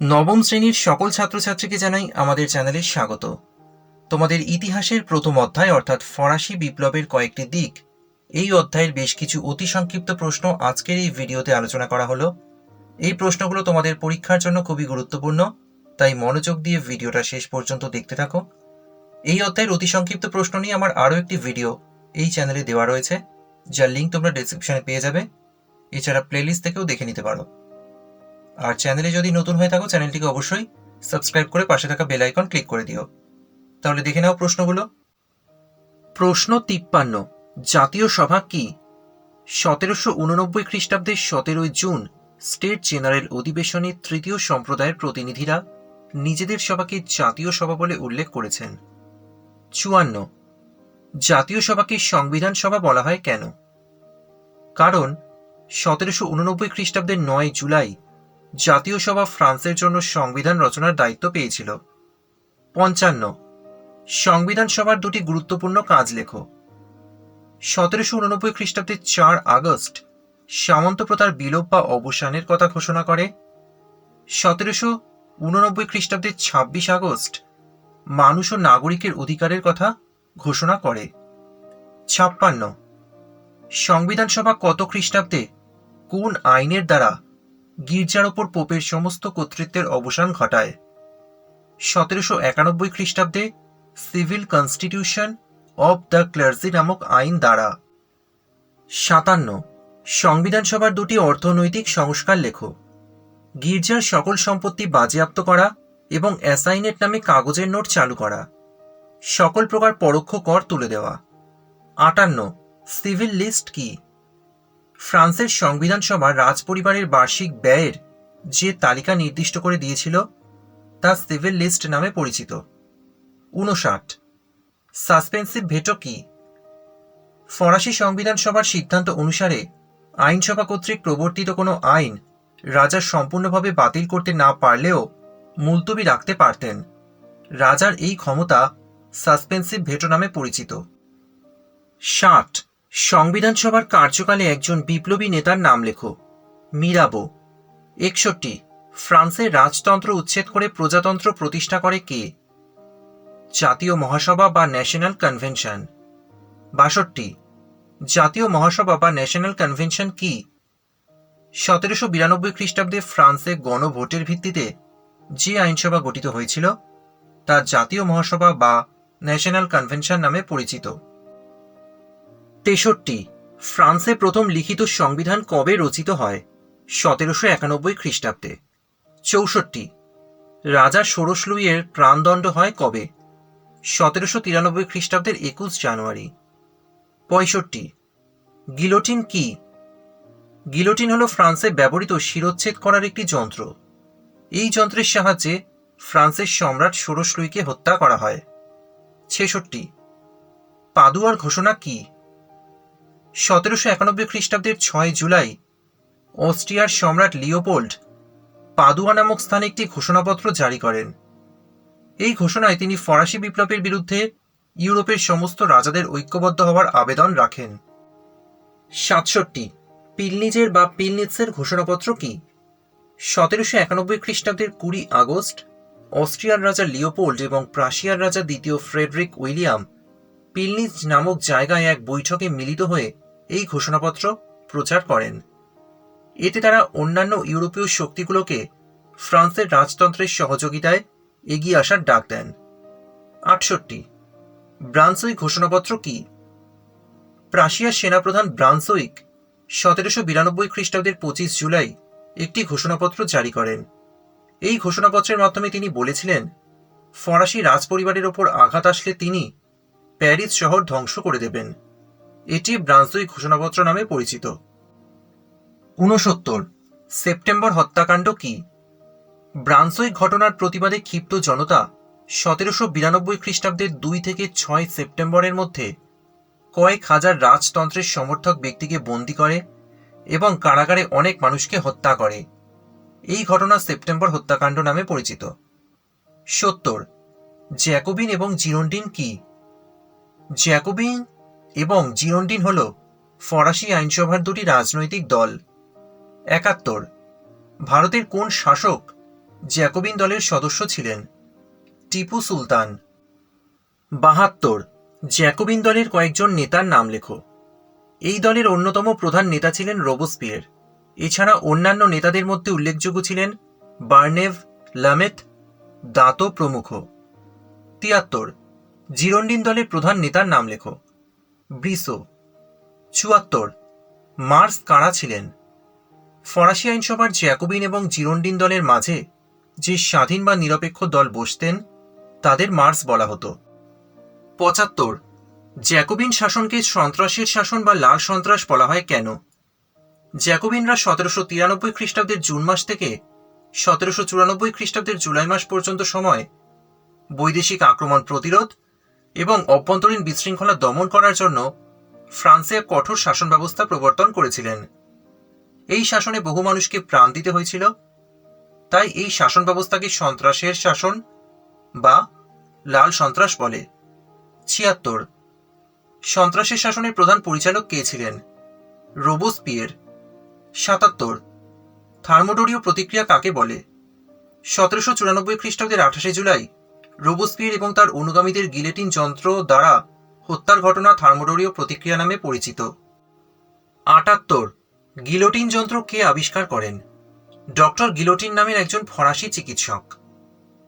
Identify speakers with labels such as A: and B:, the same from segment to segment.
A: নবম শ্রেণির সকল ছাত্রছাত্রীকে জানাই আমাদের চ্যানেলে স্বাগত। তোমাদের ইতিহাসের প্রথম অধ্যায়, অর্থাৎ ফরাসি বিপ্লবের কয়েকটি দিক, এই অধ্যায়ের বেশ কিছু অতি সংক্ষিপ্ত প্রশ্ন আজকের এই ভিডিওতে আলোচনা করা হলো। এই প্রশ্নগুলো তোমাদের পরীক্ষার জন্য খুবই গুরুত্বপূর্ণ, তাই মনোযোগ দিয়ে ভিডিওটা শেষ পর্যন্ত দেখতে থাকো। এই অধ্যায়ের অতি সংক্ষিপ্ত প্রশ্ন নিয়ে আমার আরও একটি ভিডিও এই চ্যানেলে দেওয়া রয়েছে, যার লিঙ্ক তোমরা ডেসক্রিপশনে পেয়ে যাবে। এছাড়া প্লেলিস্ট থেকেও দেখে নিতে পারো। আর চ্যানেলে যদি নতুন হয়ে থাকো, চ্যানেলটিকে অবশ্যই সাবস্ক্রাইব করে পাশে থাকা বেল আইকন ক্লিক করে দিও। তাহলে দেখে নাও প্রশ্নগুলো। প্রশ্ন তিপ্পান্ন, জাতীয় সভা কি? সতেরোশো উননব্বই খ্রিস্টাব্দের সতেরোই জুন, স্টেট জেনারেল অধিবেশনে তৃতীয় সম্প্রদায়ের প্রতিনিধিরা নিজেদের সভাকে জাতীয় সভা বলে উল্লেখ করেছেন। চুয়ান্ন, জাতীয় সভাকে সংবিধান সভা বলা হয় কেন? কারণ সতেরোশো উননব্বই খ্রিস্টাব্দের নয় জুলাই জাতীয় সভা ফ্রান্সের জন্য সংবিধান রচনার দায়িত্ব পেয়েছিল। পঞ্চান্ন। সংবিধান সভার দুটি গুরুত্বপূর্ণ কাজ লেখো। সতেরোশো উননব্বই খ্রিস্টাব্দের চার আগস্ট সামন্ত প্রথার বিলোপ বা অবসানের কথা ঘোষণা করে। সতেরোশো উননব্বই খ্রিস্টাব্দের ছাব্বিশ আগস্ট মানুষ ও নাগরিকের অধিকারের কথা ঘোষণা করে। ছাপ্পান্ন। সংবিধান সভা কত খ্রিস্টাব্দে কোন আইনের দ্বারা গির্জার ওপর পোপের সমস্ত কর্তৃত্বের অবসান ঘটায়। সতেরোশো একানব্বই খ্রিস্টাব্দে civil constitution of the clergy নামক আইন দ্বারা। সাতান্ন। সংবিধান সভার দুটি অর্থনৈতিক সংস্কার লেখো। গির্জার সকল সম্পত্তি বাজেয়াপ্ত করা এবং অ্যাসাইনেট নামে কাগজের নোট চালু করা। সকল প্রকার পরোক্ষ কর তুলে দেওয়া। আটান্ন। সিভিল লিস্ট কি? ফ্রান্সের সংবিধান সভা রাজপরিবারের বার্ষিক ব্যয়ের যে তালিকা নির্দিষ্ট করে দিয়েছিল, তা সিভিল লিস্ট নামে পরিচিত। উনষাট। সাসপেন্সিভ ভেটো কি? ফরাসি সংবিধান সভার সিদ্ধান্ত অনুসারে আইনসভা কর্তৃক প্রবর্তিত কোনো আইন রাজা সম্পূর্ণভাবে বাতিল করতে না পারলেও মুলতবি রাখতে পারতেন। রাজার এই ক্ষমতা সাসপেন্সিভ ভেটো নামে পরিচিত। ষাট। সংবিধান সভার কার্যকালে একজন বিপ্লবী নেতার নাম লেখো। মিরাবো। একষট্টি। ফ্রান্সের রাজতন্ত্র উচ্ছেদ করে প্রজাতন্ত্র প্রতিষ্ঠা করে কে? জাতীয় মহাসভা বা ন্যাশনাল কনভেনশন। বাষট্টি। জাতীয় মহাসভা বা ন্যাশনাল কনভেনশন কি? সতেরোশো বিরানব্বই খ্রিস্টাব্দে ফ্রান্সে গণভোটের ভিত্তিতে যে আইনসভা গঠিত হয়েছিল, তা জাতীয় মহাসভা বা ন্যাশনাল কনভেনশন নামে পরিচিত। তেষট্টি। ফ্রান্সে প্রথম লিখিত সংবিধান কবে রচিত হয়? সতেরোশো একানব্বই খ্রিস্টাব্দে। চৌষট্টি। রাজা ষোড়শ লুইয়ের প্রাণদণ্ড হয় কবে? সতেরোশো তিরানব্বই খ্রিস্টাব্দের একুশ জানুয়ারি। পঁয়ষট্টি। গিলোটিন কি? গিলোটিন হল ফ্রান্সে ব্যবহৃত শিরোচ্ছেদ করার একটি যন্ত্র। এই যন্ত্রের সাহায্যে ফ্রান্সের সম্রাট ষোড়শ লুইকে হত্যা করা হয়। ছেষট্টি। পাদুয়ার ঘোষণা কি? সতেরোশো একানব্বই খ্রিস্টাব্দের ছয় জুলাই, অস্ট্রিয়ার সম্রাট লিওপোল্ড পাদুয়া নামক স্থানে একটি ঘোষণাপত্র জারি করেন। এই ঘোষণায় তিনি ফরাসি বিপ্লবের বিরুদ্ধে ইউরোপের সমস্ত রাজাদের ঐক্যবদ্ধ হওয়ার আবেদন রাখেন। সাতষট্টি, পিলনিজের বা পিলনিৎসের ঘোষণাপত্র কি? সতেরোশো একানব্বই খ্রিস্টাব্দের কুড়ি আগস্ট, অস্ট্রিয়ার রাজা লিওপোল্ড এবং প্রাশিয়ার রাজা দ্বিতীয় ফ্রেডরিক উইলিয়াম পিলনিজ নামক জায়গায় এক বৈঠকে মিলিত হয়ে এই ঘোষণাপত্র প্রচার করেন। এতে তারা অন্যান্য ইউরোপীয় শক্তিগুলোকে ফ্রান্সের রাজতন্ত্রের সহযোগিতায় এগিয়ে আসার ডাক দেন। আটষট্টি। ব্রান্সুইক ঘোষণাপত্র কি? প্রাশিয়ার সেনাপ্রধান ব্রান্সইক সতেরোশো বিরানব্বই খ্রিস্টাব্দের পঁচিশ জুলাই একটি ঘোষণাপত্র জারি করেন। এই ঘোষণাপত্রের মাধ্যমে তিনি বলেছিলেন, ফরাসি রাজপরিবারের ওপর আঘাত আসলে তিনি প্যারিস শহর ধ্বংস করে দেবেন। এটি ব্রান্সুইক ঘোষণাপত্র নামে পরিচিত। ঊনসত্তর। সেপ্টেম্বর হত্যাকাণ্ড কি? ব্রান্সুইক ঘটনার প্রতিবাদে ক্ষিপ্ত জনতা সতেরোশো বিরানব্বই খ্রিস্টাব্দের দুই থেকে ছয় সেপ্টেম্বরের মধ্যে কয়েক হাজার রাজতন্ত্রের সমর্থক ব্যক্তিকে বন্দি করে এবং কারাগারে অনেক মানুষকে হত্যা করে। এই ঘটনা সেপ্টেম্বর হত্যাকাণ্ড নামে পরিচিত। সত্তর। জ্যাকোবিন এবং জিরন্ডিন কি? জ্যাকোবিন এবং জিরন্ডিন হল ফরাসি আইনসভার দুটি রাজনৈতিক দল। একাত্তর। ভারতের কোন শাসক জ্যাকোবিন দলের সদস্য ছিলেন? টিপু সুলতান। বাহাত্তর। জ্যাকোবিন দলের কয়েকজন নেতার নাম লেখো। এই দলের অন্যতম প্রধান নেতা ছিলেন রোবোস্পিয়ের। এছাড়া অন্যান্য নেতাদের মধ্যে উল্লেখযোগ্য ছিলেন বার্নেভ লামেট দাঁতো প্রমুখ। তিয়াত্তর। জিরন্ডিন দলের প্রধান নেতার নাম লেখো। ব্রিসো, চুয়াত্তর, মার্স কারা ছিলেন। ফরাসি আইনসভার জ্যাকোবিন এবং জিরন্ডিন দলের মাঝে যে স্বাধীন বা নিরপেক্ষ দল বসতেন, তাদের মার্স বলা হতো। পঁচাত্তর, জ্যাকোবিন শাসনকে সন্ত্রাসের শাসন বা লাল সন্ত্রাস বলা হয় কেন? জ্যাকোবিনরা সতেরোশো তিরানব্বই খ্রিস্টাব্দের জুন মাস থেকে সতেরোশো চুরানব্বই খ্রিস্টাব্দের জুলাই মাস পর্যন্ত সময় বৈদেশিক আক্রমণ প্রতিরোধ এবং অভ্যন্তরীণ বিশৃঙ্খলা দমন করার জন্য ফ্রান্সে কঠোর শাসন ব্যবস্থা প্রবর্তন করেছিলেন। এই শাসনে বহু মানুষকে প্রাণ দিতে হয়েছিল। তাই এই শাসন ব্যবস্থাকে সন্ত্রাসের শাসন বা লাল সন্ত্রাস বলে। ছিয়াত্তর। সন্ত্রাসের শাসনের প্রধান পরিচালক কে ছিলেন? রোবোস রোবোস্পিয়ের। সাতাত্তর। থার্মোডোরীয় প্রতিক্রিয়া কাকে বলে? সতেরোশো চুরানব্বই খ্রিস্টাব্দের আঠাশে জুলাই রোবোস্পিয়ের এবং তার অনুগামীদের গিলেটিন যন্ত্র দ্বারা হত্যার ঘটনা থার্মোডোরীয় প্রতিক্রিয়া নামে পরিচিত। আটাত্তর, গিলোটিন যন্ত্র কে আবিষ্কার করেন? ডক্টর গিলোটিন নামের একজন ফরাসি চিকিৎসক।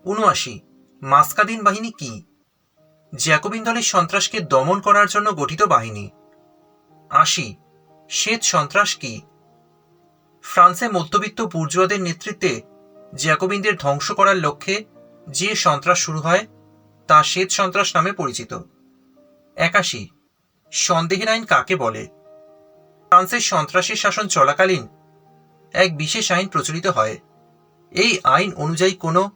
A: উনআশি, মাস্কাদিন বাহিনী কি? জ্যাকোবিন দলের সন্ত্রাসকে দমন করার জন্য গঠিত বাহিনী। আশি, শ্বেত সন্ত্রাস কি? ফ্রান্সে মধ্যবিত্ত বুর্জুয়াদের নেতৃত্বে জ্যাকোবিনদের ধ্বংস করার লক্ষ্যে যে সন্ত্রাস শুরু হয়, তা শ্বেত সন্ত্রাস নামে পরিচিত। একাশি সন্দেহের আইন কাকে বলে? ফ্রান্সের সন্ত্রাসী শাসন চলাকালীন এক বিশেষ আইন প্রচলিত হয়। এই আইন অনুযায়ী কোনো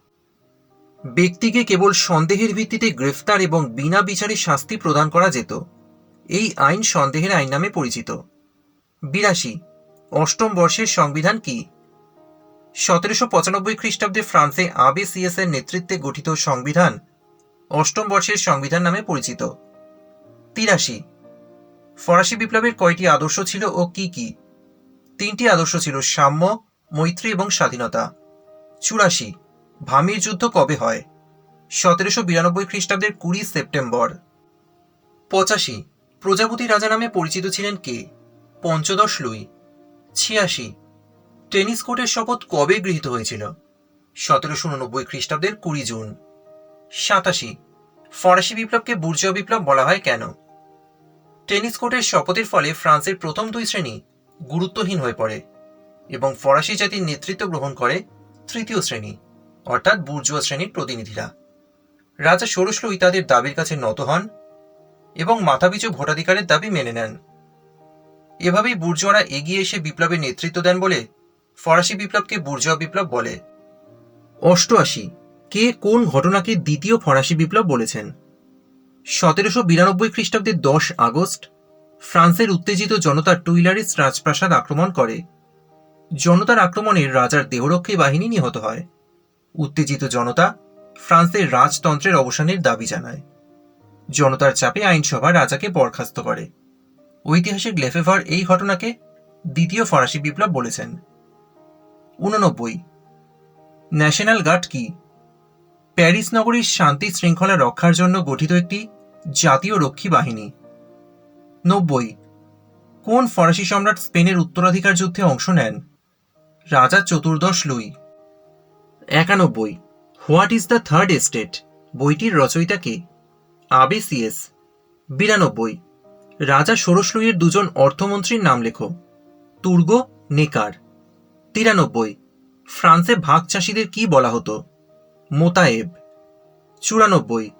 A: ব্যক্তিকে কেবল সন্দেহের ভিত্তিতে গ্রেফতার এবং বিনা বিচারে শাস্তি প্রদান করা যেত। এই আইন সন্দেহের আইন নামে পরিচিত। বিরাশি, অষ্টম বর্ষের সংবিধান কি? সতেরোশো পঁচানব্বই খ্রিস্টাব্দে ফ্রান্সে আবে সিএস এর নেতৃত্বে গঠিত সংবিধান অষ্টম বর্ষের সংবিধান নামে পরিচিত। তিরাশি। ফরাসি বিপ্লবের কয়টি আদর্শ ছিল ও কি কি? তিনটি আদর্শ ছিল সাম্য, মৈত্রী এবং স্বাধীনতা। চুরাশি। ভামির যুদ্ধ কবে হয়? সতেরোশো বিরানব্বই খ্রিস্টাব্দের কুড়ি সেপ্টেম্বর। পঁচাশি। প্রজাপতি রাজা নামে পরিচিত ছিলেন কে? পঞ্চদশ লুই। ছিয়াশি। টেনিস কোর্টের শপথ কবে গৃহীত হয়েছিল? সতেরোশো উননব্বই খ্রিস্টাব্দের কুড়ি জুন। সাতাশি। ফরাসি বিপ্লবকে বুর্জীয় বিপ্লব বলা হয় কেন? টেনিস কোর্টের শপথের ফলে ফ্রান্সের প্রথম দুই শ্রেণি গুরুত্বহীন হয়ে পড়ে এবং ফরাসি জাতির নেতৃত্ব গ্রহণ করে তৃতীয় শ্রেণি, অর্থাৎ বুর্জুয়া শ্রেণির প্রতিনিধিরা। রাজা ষোড়শ লুই তাদের দাবির কাছে নত হন এবং মাথাপিছু ভোটাধিকারের দাবি মেনে নেন। এভাবেই বুর্জোয়ারা এগিয়ে এসে বিপ্লবের নেতৃত্ব দেন বলে ফরাসি বিপ্লবকে বুর্জোয়া বিপ্লব বলে। অষ্টআশি, কে কোন ঘটনাকে দ্বিতীয় ফরাসি বিপ্লব বলেছেন? সতেরোশো বিরানব্বই খ্রিস্টাব্দের দশ আগস্ট, ফ্রান্সের উত্তেজিত জনতা টুইলারিস রাজপ্রাসাদ আক্রমণ করে। জনতার আক্রমণে রাজার দেহরক্ষী বাহিনী নিহত হয়। উত্তেজিত জনতা ফ্রান্সের রাজতন্ত্রের অবসানের দাবি জানায়। জনতার চাপে আইনসভা রাজাকে বরখাস্ত করে। ঐতিহাসিক লেফেভার এই ঘটনাকে দ্বিতীয় ফরাসি বিপ্লব বলেছেন। উননব্বই ন্যাশনাল গার্ড কি? প্যারিস নগরীর শান্তি শৃঙ্খলা রক্ষার জন্য গঠিত একটি জাতীয় রক্ষী বাহিনী। নব্বই। কোন ফরাসি সম্রাট স্পেনের উত্তরাধিকার যুদ্ধে অংশ নেন? রাজা চতুর্দশ লুই। একানব্বই। What is the third estate? বইটির রচয়িতা কে? আবে সিএস বিরানব্বই। রাজা ষোড়শ লুইয়ের দুজন অর্থমন্ত্রীর নাম লেখো। তুর্গ নেকার। তিরানব্বই। ফ্রান্সে ভাগ চাষিদের কি বলা হতো? মোতায়েব। চুরানব্বই।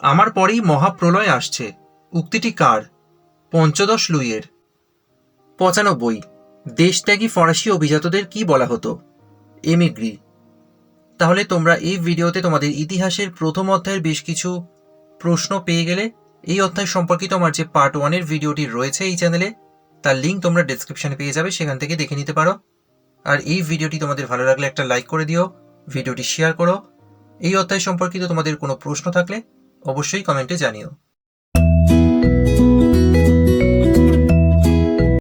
A: আমার পরেই মহাপ্রলয় আসছে। উক্তিটি কার? পঞ্চদশ লুইয়ের। পঁচানব্বই। দেশত্যাগী ফরাসি অভিজাতদের কি বলা হতো? এমিগ্রি। তাহলে তোমরা এই ভিডিওতে তোমাদের ইতিহাসের প্রথম অধ্যায়ের বেশ কিছু প্রশ্ন পেয়ে গেলে এই অধ্যায় সম্পর্কিত আমার যে পার্ট ওয়ানের ভিডিওটি রয়েছে এই চ্যানেলে তার লিঙ্ক তোমরা ডিসক্রিপশনে পেয়ে যাবে, সেখান থেকে দেখে নিতে পারো। আর এই ভিডিওটি তোমাদের ভালো লাগলে একটা লাইক করে দিও, ভিডিওটি শেয়ার করো। এই অধ্যায় সম্পর্কিত তোমাদের কোনো প্রশ্ন থাকলে অবশ্যই কমেন্টে জানিও।